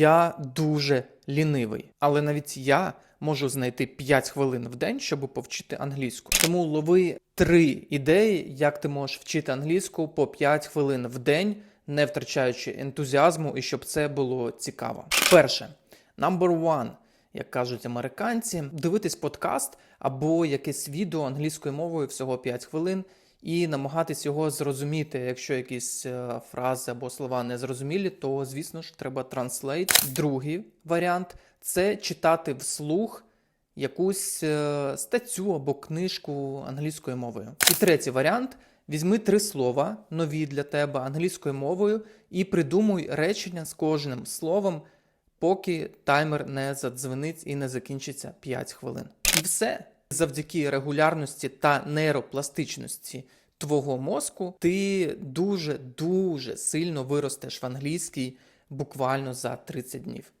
Я дуже лінивий, але навіть я можу знайти 5 хвилин в день, щоб повчити англійську. Тому лови три ідеї, як ти можеш вчити англійську по 5 хвилин в день, не втрачаючи ентузіазму, і щоб це було цікаво. Перше, number one, як кажуть американці, дивитись подкаст або якесь відео англійською мовою всього 5 хвилин. І намагатись його зрозуміти. Якщо якісь е, фрази або слова не зрозумілі, то звісно ж треба транслейт. Другий варіант це читати вслух якусь е, статтю або книжку англійською мовою. І третій варіант: візьми три слова нові для тебе англійською мовою і придумуй речення з кожним словом, поки таймер не задзвенить і не закінчиться 5 хвилин. І все. Завдяки регулярності та нейропластичності твого мозку ти дуже дуже сильно виростеш в англійській буквально за 30 днів.